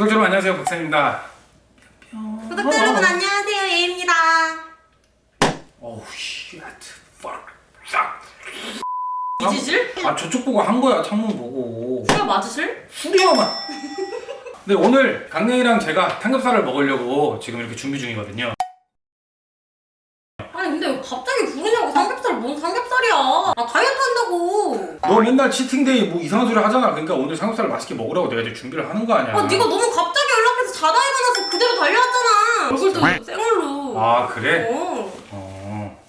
구독자 여러분 안녕하세요 박사입니다. 구독자 여러분 안녕하세요 예입니다. 어우 쉣. fuck. 이지실? 아 저쪽 보고 한 거야 창문 보고. 수가 맞으실? 후려만. 네 오늘 강냉이랑 제가 삼겹살을 먹으려고 지금 이렇게 준비 중이거든요. 왜 갑자기 부르냐고 삼겹살 뭔 삼겹살이야? 아 다이어트 한다고. 너 맨날 치팅데이 뭐 이상한 소리 하잖아. 그러니까 오늘 삼겹살을 맛있게 먹으라고 내가 이제 준비를 하는 거 아니야. 아 네가 너무 갑자기 연락해서 자다 일어나서 그대로 달려왔잖아. 얼굴도 생얼로. 아 그래? 어. 어.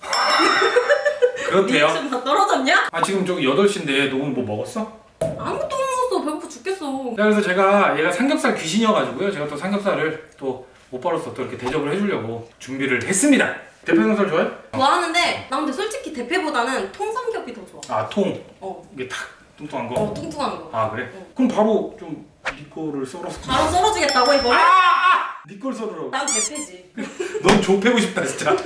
그렇대요. 리액션 다 떨어졌냐? 아 지금 저기 8시인데 너 오늘 뭐 먹었어? 아무것도 못 먹었어. 배고파 죽겠어. 자, 그래서 제가 얘가 삼겹살 귀신이어가지고요. 제가 또 삼겹살을 또 오빠로서 또 이렇게 대접을 해주려고 준비를 했습니다. 대패 삼겹살 좋아해? 좋아하는데 나 근데 솔직히 대패보다는 통삼겹이 더 좋아. 아, 통. 어. 이게 탁 뚱뚱한 거. 어 통통한 거. 아, 그래? 어. 그럼 바로 좀네 거를 썰어서. 바로 썰어주겠다고 이거를? 네걸 썰으라고. 난 대패지. 넌 조패고 싶다, 진짜.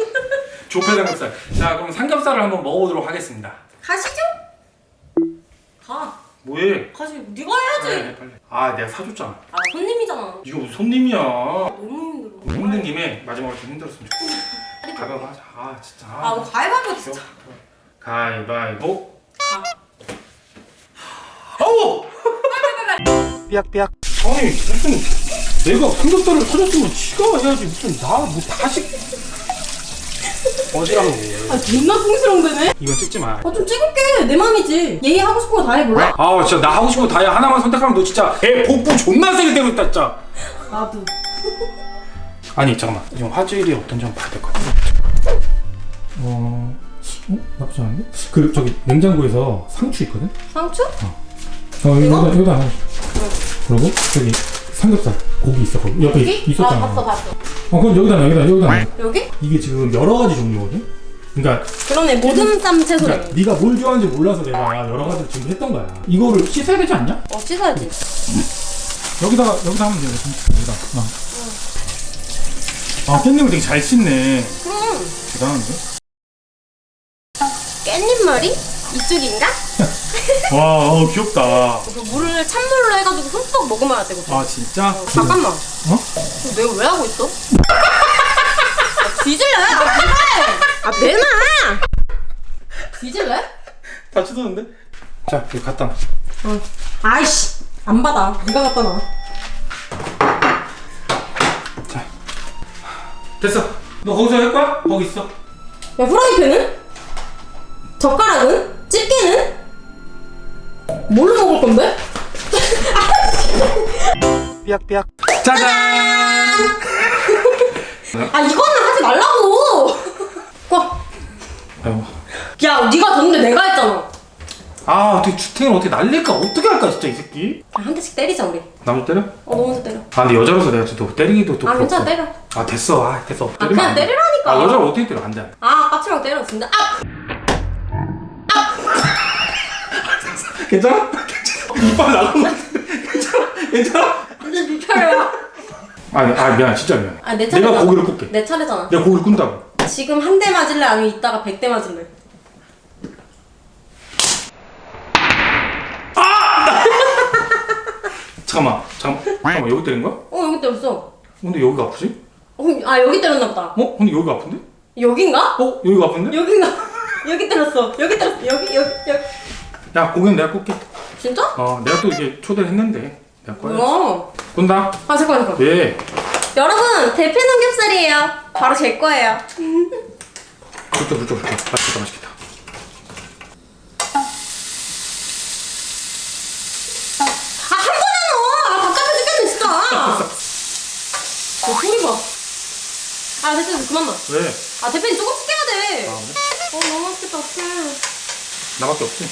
조패 삼겹살. 자, 그럼 삼겹살을 한번 먹어보도록 하겠습니다. 가시죠? 가. 뭐해? 가시. 네가 해야지. 네, 빨리. 아, 내가 사줬잖아. 아 손님이잖아. 이거 무슨 손님이야. 너무 힘들어. 힘든 김에 마지막으로 좀 힘들었으면 좋겠어. 가위바위보 하자. 아, 진짜. 아, 뭐 가위바위보 진짜. 가위바위보. 가. 아우! 삐약삐약 아니 무슨 내가 삼겹살을 사줬으면 지가 해야지 무슨 나 뭐 다시 어디라고 아, 존나 풍스러운데네? 이건 찍지 마. 아, 좀 찍을게. 내 맘이지. 얘 하고 싶은 거 다 해볼래? 아 진짜 나 하고 싶은 거 다야 하나만 선택하면 너 진짜 애 복부 존나 세게 때고 있다 진짜. 나도. 아니 잠깐만 지금 화질이 어떤지 한번 봐야 될 것 같아. 어, 어 나쁘지 않은데? 그 저기 냉장고에서 상추 있거든. 상추? 어 이거? 여기다 여기다 하나. 그리고 저기 삼겹살 고기 있어 거기 옆에 여기? 있었잖아. 아, 봤어, 봤어. 어 그럼 여기다 놔, 여기다 여기다. 놔. 여기? 이게 지금 여러 가지 종류거든. 그러니까 그러네. 모든 쌈 채소네. 그러니까 네가 뭘 좋아하는지 몰라서 내가 여러 가지를 준비했던 거야. 이거를 씻어야 되지 않냐? 어, 씻어야지. 여기다가 여기다 하면 돼. 여기다. 어. 아 깻잎을 되게 잘 씻네. 그럼. 대단한데? 깻잎말이? 이쪽인가? 와, 어, 귀엽다. 그 물을 찬물로 해가지고 흠뻑 먹으면 되거든. 아 진짜? 어, 잠깐만. 어? 내가 왜 하고 있어? 아, 뒤질래? 아, 그래! 아, 내놔! 뒤질래? 다 씻었는데? 자, 여기 갖다 놔. 어. 아이씨! 안 받아. 네가 갖다 놔. 됐어. 너 거기서 할 거야? 거기 있어. 야, 후라이팬은? 젓가락은? 집게는? 뭘로 먹을 건데? 삐약삐약 짜잔. 아, 이거는 하지 말라고! 아, 어떻게 주택을 어떻게 날릴까? 어떻게 할까, 진짜 이 새끼? 야, 한 대씩 때리자, 우리. 나도 때려? 어, 너 먼저 때려. 아, 근데 여자로서 내가 또 때리기도 또 아, 괜찮아. 때려. 아, 됐어. 아, 됐어. 아, 때리면 그냥 안 돼. 때리라니까. 아, 여자를 어떻게 때려? 안 돼. 아, 까치랑 때려, 진짜. 아! 괜찮아? 괜찮아? 이빨 같은데? 괜찮아? 괜찮아? 근데 네 차례야. 아니, 아, 미안. 진짜 미안. 아, 내 내가 차례잖아. 고기를 굽게. 내 차례잖아. 내가 고기를 꾼다고. 지금 한 대 맞을래? 아니면 이따가 백 대 맞을래? 잠깐만, 잠깐만, 잠깐만, 여기 때린 거야? 어, 여기 때렸어. 근데 여기가 아프지? 어, 아, 여기 때렸나 보다. 어? 근데 여기가 아픈데? 여긴가? 어? 여기가 아픈데? 여긴가? 여기 때렸어. 여기 때렸어. 여기, 여기, 여기. 야, 고기는 내가 꿀게. 진짜? 어, 내가 또 이게 초대를 했는데. 내가 꺼야지. 뭐야? 꾼다? 아, 잠깐만, 잠깐만. 예. 여러분, 대패 삼겹살이에요. 바로 제 거예요. 불켜, 불켜, 불켜. 맛있겠다, 맛있겠다. 아, 한 번에 넣어! 아, 답답해 죽겠네, 진짜. 어, 소리 봐. 넣어. 왜? 아, 대패는 조금씩 해야 돼. 아, 그래? 어, 너무 맛있겠다, 어떡해. 나밖에 없지?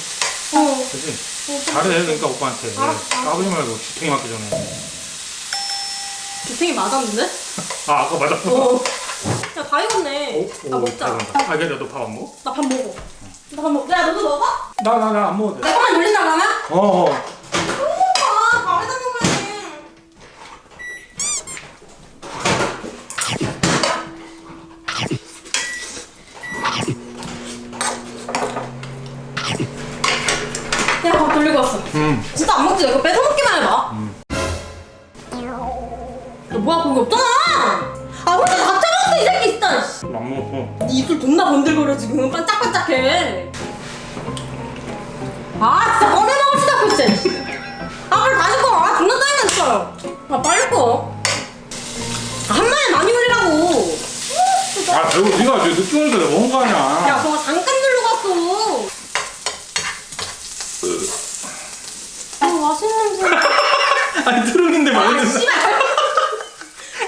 어. 그지? 어, 잘해, 그러니까 오빠한테. 알았어. 까불지 말고 주택이 맞기 전에. 주택이 맞았는데? 아, 아까 맞았어. 어. 야, 다 익었네. 오, 나 먹자. 아, 그래, 너밥 안 먹어? 나 밥 먹어. 나 밥 먹어. 야, 너도 먹어? 나, 나, 나 안 먹어도 돼. 내 것만 놀린다 그러면? 어, 어. 아, 밥에다 먹어야지. 야, 밥 돌리고 왔어. 음. 진짜 안 먹지? 나 이거 뺏어 먹기만 해봐. 야, 뭐야 고기 없잖아! 아 혼자 다 짜먹었어 이 새끼 진짜 씨. 안 먹었어. 네 입술 존나 번들거려 지금. 반짝반짝해. 아 진짜 꺼내 없고 진짜 아 빨리 다시 꺼아 존나 짜증나 진짜. 아 빨리 꺼한 번에 많이 올리라고. 아 배고 네가 이제 늦게 오니까 내가 먹은 거 아니야 야 잠깐 들고 갔어 아 맛있는 냄새 아니 트름인데 아 맛있는 씨발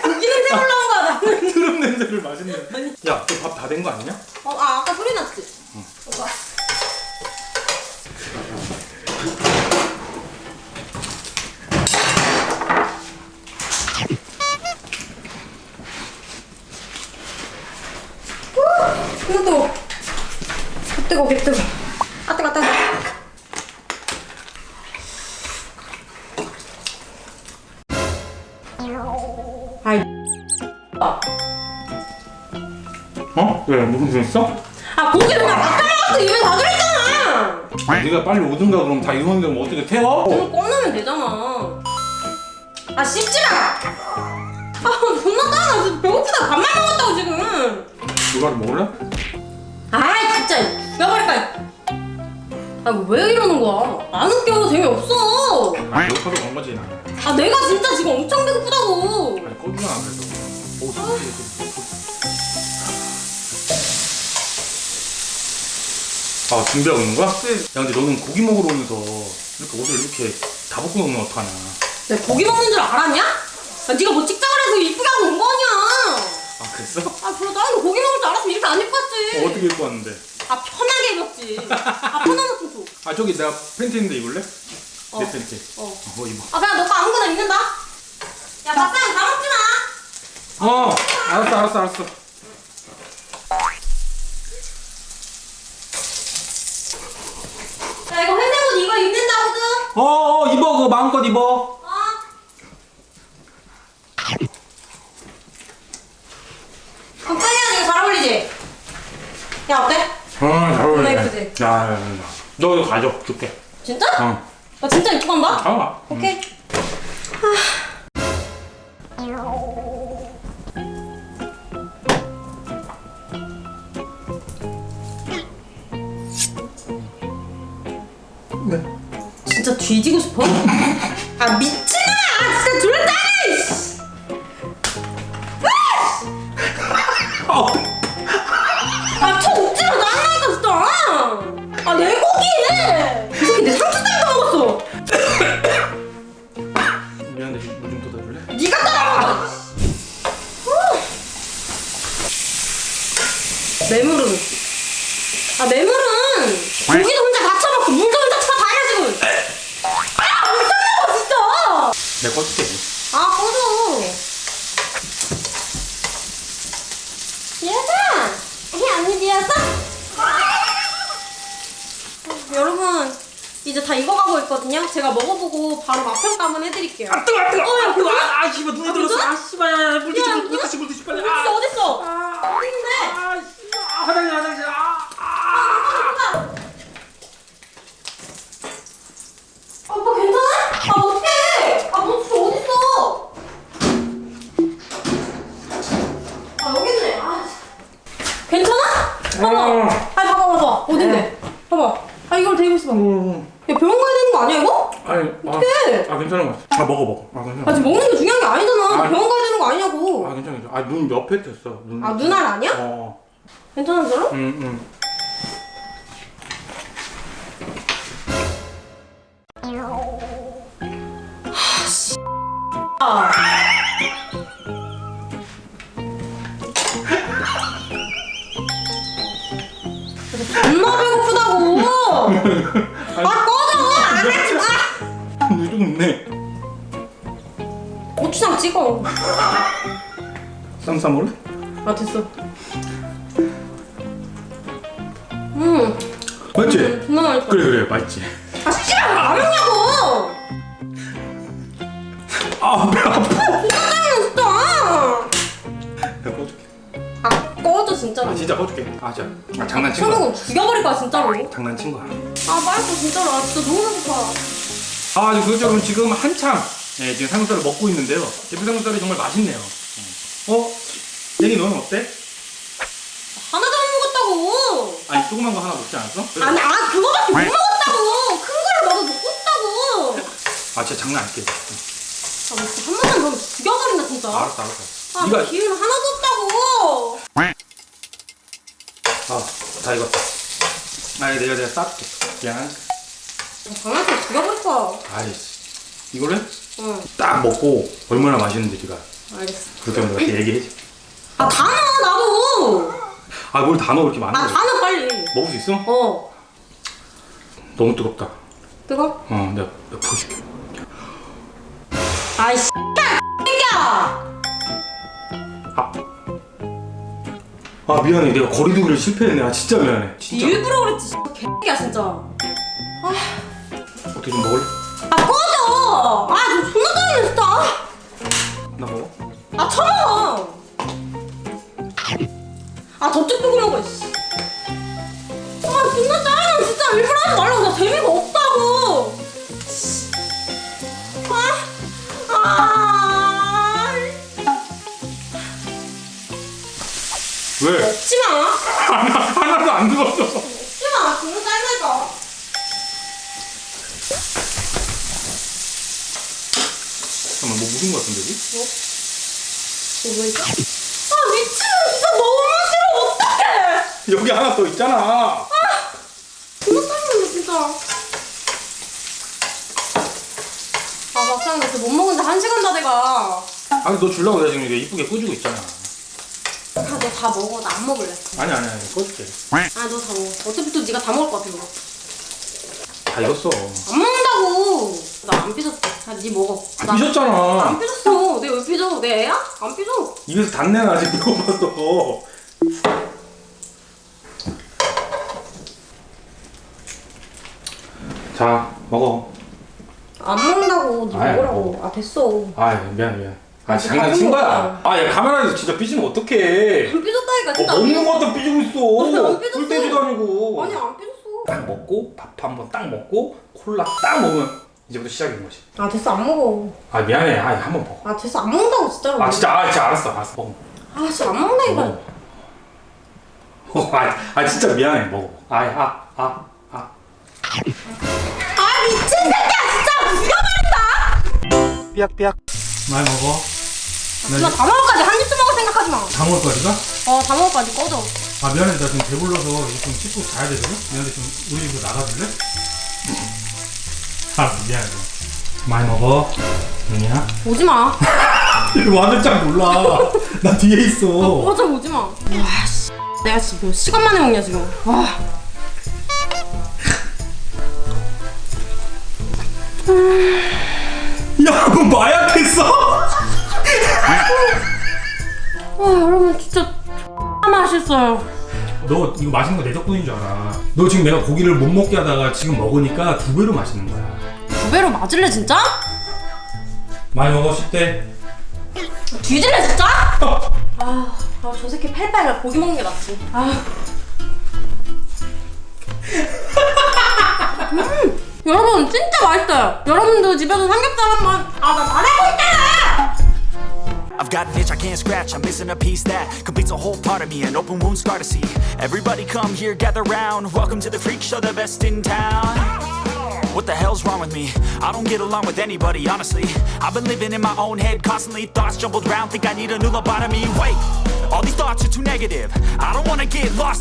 고기 냄새 올라온 거야 나는 트름 냄새를 맛있는 야 너 밥 다 된 거 아니냐? 어, 아 아까 소리 났지? 오빠 후. 개 뜨거, 개 뜨거. 있어? 아 고기 그냥 바꿔 먹었어. 입에 다 들어있잖아. 아, 네가 빨리 오든가 그럼 다 익었는데 뭐 어떻게 태워? 그럼 꺼내면 되잖아. 아 씹지 마아 존나 짜나. 지금 배고프다. 밥만 먹었다고 지금. 누가 먹을래? 아이 진짜. 죽여버릴까? 아 왜 이러는 거야? 안 웃겨 재미없어. 아 배고파서 그런 거지 나 아 내가 진짜 지금 엄청 배고프다고. 아니 꺼주잖아. 그래도 오 소리 아 준비하고 있는 거야? 야 근데 너는 고기 먹으러 오면서 이렇게 옷을 이렇게 다 벗고 오면 어떡하냐 내가 고기 먹는 줄 알았냐? 아, 네가 뭐 찍자 그래서 이쁘게 하고 온 거 아니야 아 그랬어? 아 그래 나는 고기 먹을 줄 알았으면 이렇게 안 입고 왔지 어, 어떻게 입고 왔는데? 아 편하게 입었지 아 편한 옷 좀 줘. 아 저기 내가 팬티 있는데 입을래? 어. 내 팬티 어. 어 입어 아 그냥 너가 아무거나 입는다. 야 밥상 다 먹지 마. 어 알았어 알았어 알았어 야 이거 회색 옷 이거 입는다거든. 어 어 입어 그거 마음껏 입어 어. 깜짝이야 이거 잘 어울리지? 야 어때? 어잘 어울리네 너무 예쁘지? 야야 야 너 이거 가져 줄게 진짜? 어나 진짜 입고 간다. 가봐 오케이. 뒤지고 싶어? 아 미친 이제 다 익어가고 있거든요 제가 먹어보고 바로 맛 평가 한번 해드릴게요 아 뜨거 아 뜨거 어, 야, 그거? 아, 아 씨발 눈에 들었어 괜찮아? 아 씨발 야, 물 드시 야, 물 드시 물 드시 빨리 아, 어딨어? 아, 어딨는데? 아, 씨발. 아, 화장실 화장실 아, 아. 아, 오빠 괜찮아? 아 어떡해? 아너 진짜 어딨어? 아 여기 있네. 아, 괜찮아? 봐봐. 어. 아 봐봐 봐봐. 어딘데? 봐봐. 아 이걸 대고 있어 봐. 야 병원 가야 되는 거 아니야 이거? 아니 어떡해? 아, 아 괜찮은 거 같아 아 먹어 먹어 아아 괜찮아 지금 먹는 게 중요한 게 아니잖아. 아. 병원 가야 되는 거 아니냐고. 아 괜찮아 괜찮아 아눈 옆에 댔어 눈 아 눈알 아니야? 어 괜찮은 사람? 응응 아. 존나 배고프다고. 아 마. 있네 고추장 찍어. 쌈 싸 먹을래? 아 됐어. 음, 맞지? 존나 맛있다. 그래 그래 맛있지 아 씨발 안 먹냐고. 아배 아파 짜증나 진짜. 내가 꺼줄게 아 꺼져 진짜로. 아 진짜 꺼줄게 아 진짜 아 장난친 술 거야 먹으면 죽여버릴 거야 진짜로. 장난친 거야 아 말고 진짜로. 아 진짜 너무 배고파. 아 그렇죠 그럼 지금 한참 네, 지금 삼겹살을 먹고 있는데요. 대표 삼겹살이 정말 맛있네요. 어? 내기 너는 어때? 하나도 안 먹었다고. 아니 조그만 거 하나 먹지 않았어? 아니 아 그거밖에 못 먹었다고. 큰 거를 먹어 먹고 싶다고. 아 진짜 장난 아닐게. 아, 나 진짜 한 번만 그러면 죽여버린다 진짜. 알았어 알았어. 아, 네가 기회는 하나도 없다고. 아다 익었다. 아니 내가 내가 쌀게. 미안. 장난쳐 죽여버릴 거야. 아이씨 이거를 응, 딱 먹고 얼마나 맛있는지 네가 알겠어. 그렇게 하면 이렇게 얘기해. 아, 다 넣어, 나도. 아뭘 다 넣어 이렇게 많은 아, 거. 다 넣어, 빨리. 먹을 수 있어? 어. 너무 뜨겁다. 뜨거? 어 내가 내가 보여줄게. 아이씨, 새끼야! 아. 아 미안해 내가 거리두기를 실패했네. 아 진짜 미안해. 진짜. 일부러 그랬지, 개새끼야, 진짜. 어떻게 좀 먹을래? 아, 꺼져! 아, 저 존나 짜증나, 진짜. 나 먹어. 아, 쳐먹어! 아, 저쪽 보고 먹어, 씨. 아, 존나 짜증나, 진짜. 일부러 하지 말라고. 나 재미가 없다고. 씨. 아, 아. 왜? 먹지 마. 하나 하나도 안 들었어. 먹지 마. 존나 짜증나. 잠깐만 뭐 묻은 거 같은데 여기? 이거 있어? 아, 미친. 진짜 너무 싫어. 어떡해. 여기 하나 더 있잖아. 존나 짜증나, 진짜. 아, 막상 이렇게 못 먹은데 한 시간 다 돼가. 아니 너 주려고 내가 지금 이게 이쁘게 꾸주고 있잖아. 아, 너 다 먹어. 나 안 먹을래. 아니 아니 아니 꺼줄게. 아, 너 다 먹어. 어차피 또 네가 다 먹을 것 같아, 너. 다 익었어. 안 먹는다고. 나 안 삐졌어. 아, 네 먹어. 나- 안 삐졌잖아. 삐졌어. 내왜 삐져? 내 애야? 안 삐져. 입에서 단내 나 지금 먹어봤어. 자 먹어. 안 먹는다고. 네 아이, 먹으라고. 아, 됐어. 아 미안 미안. 아 아, 장난친 다 거야. 아 야 카메라에서 진짜 삐지면 어떡해. 안 삐졌다니까. 어, 진짜 안 먹는 삐졌어. 것도 삐지고 아니, 있어. 삐졌어. 꿀떼지도 아니고. 아니, 안 삐졌어. 딱 먹고 밥 한 번 딱 먹고 콜라 딱 먹으면 이제부터 시작인 거지. 아, 됐어. 안 먹어. 아 미안해. 아 한번 먹어. 아, 됐어. 안 먹는다고, 진짜로. 아 진짜 아 진짜 알았어 알았어 먹어. 아, 진짜 안 먹는다니까. 먹어. 어, 아, 아 진짜 미안해 먹어. 아아 아 아, 아. 아, 미친 새끼야. 진짜 죽여버린다. 삐약삐약 많이 먹어. 나다 먹을까지 한 입도 먹을 생각하지 마. 다 먹을 거야 지금? 어, 다 먹을까지 꺼져. 아 미안해 나 지금 배불러서 이제 좀 씻고 자야 되거든? 미안해 좀 우리 집으로 나가줄래? 아 미안해 많이 먹어 응이야? 오지 마. 완전 잘 몰라 나 뒤에 있어 꺼져, 오지 마. 와, 씨. 내가 지금 몇 시간 만에 먹냐, 지금. 와. 야 뭐 마약했어? 와, 여러분, 진짜 맛있어요. 너 이거 맛있는 거 내 덕분인 줄 알아 너 지금 내가 고기를 못 먹게 하다가 지금 먹으니까 두 배로 맛있는 거야 두 배로 맞을래, 진짜? 많이 먹어 10대 뒤질래, 진짜? 아, 아, 저 새끼 팔팔 고기 먹는 게 낫지. 아. 음, 여러분, 진짜 맛있어요. 여러분도 집에서 삼겹살 한번. 아, 나 말하고 있잖아! I've got an itch I can't scratch, I'm missing a piece that completes a whole part of me, an open wound scar to see. Everybody come here, gather round, welcome to the freak show, the best in town. What the hell's wrong with me? I don't get along with anybody, honestly. I've been living in my own head, constantly thoughts jumbled round, think I need a new lobotomy. Wait, all these thoughts are too negative. I don't wanna get lost